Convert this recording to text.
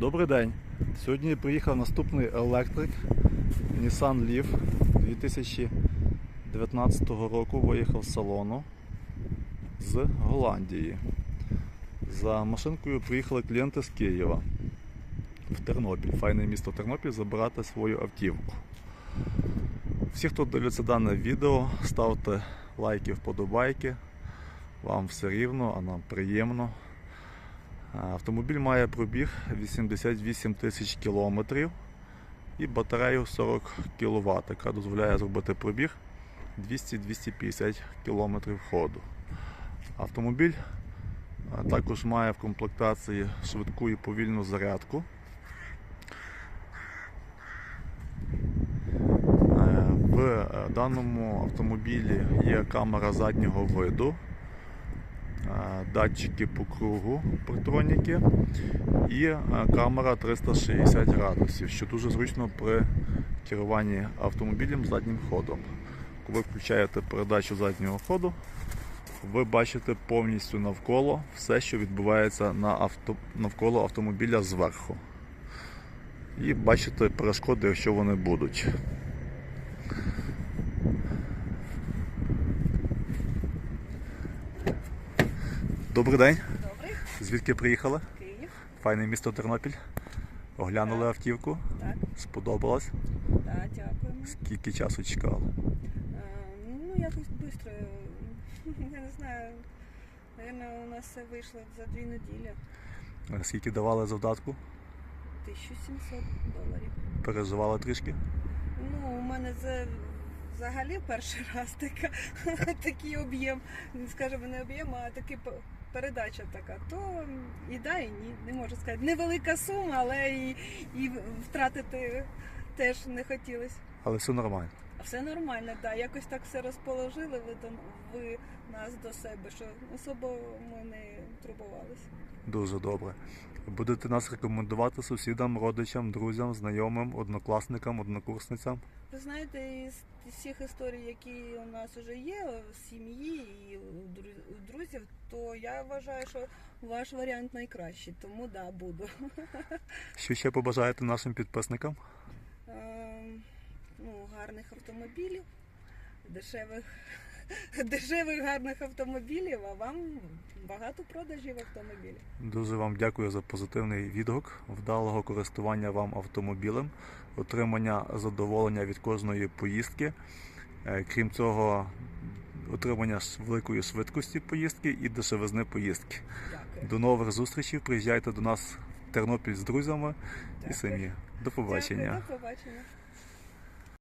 Добрий день. Сьогодні приїхав наступний електрик Nissan Leaf 2019 року. Виїхав з салону з Голландії. За машинкою приїхали клієнти з Києва в Тернопіль, файне місто Тернопіль, забирати свою автівку. Всі, хто дивиться дане відео, ставте лайки, вподобайки. Вам все рівно, а нам приємно. Автомобіль має пробіг 88 тисяч кілометрів і батарею 40 кВт, яка дозволяє зробити пробіг 200-250 км ходу. Автомобіль також має в комплектації швидку і повільну зарядку. Е, В е, даному автомобілі є камера заднього виду е, датчики по кругу протроніки і е, камера 360 градусів, що дуже зручно при керуванні автомобілем заднім ходом. Коли включаєте передачу заднього ходу, ви бачите повністю навколо все, що відбувається на авто... навколо автомобіля зверху. І бачите перешкоди, якщо вони будуть. Добрий день. Добрий, Звідки приїхали? Київ. Файне місто Тернопіль. Оглянули Так. автівку. Так, Сподобалось. так, дякуємо. Скільки часу чекали? Е, Ну, якось швидко. Я не знаю. Наверное, у нас все вийшло за дві неділі. Е, Скільки давали завдатку? 1700 доларів. Переживали трішки? Ну, у мене це взагалі перший раз така, такий об'єм. Скажімо, не об'єм, а такий передача така. То і да, і ні, не можу сказати. Невелика сума, але і, і втратити теж не хотілося. Але все нормально. Все нормально, так. Да. Якось так все розположили ви, до, ви нас до себе, що особо ми не турбувалися. Дуже добре. Будете нас рекомендувати сусідам, родичам, друзям, знайомим, однокласникам, однокурсницям. Ви знаєте, із всіх історій, які у нас вже є в сім'ї і у у друзів, то я вважаю, що ваш варіант найкращий, тому да, буду. Що ще побажаєте нашим підписникам? Гарних автомобілів, дешевих, дешевих гарних автомобілів, а вам багато продажів автомобілів. Дуже вам дякую за позитивний відгук, вдалого користування вам автомобілем, отримання задоволення від кожної поїздки. Е, Крім цього, отримання великої швидкості поїздки і дешевизни поїздки. Дякую. До нових зустрічей. Приїжджайте до нас в Тернопіль з друзями і Дякую. самі. До побачення. Дякую, до побачення.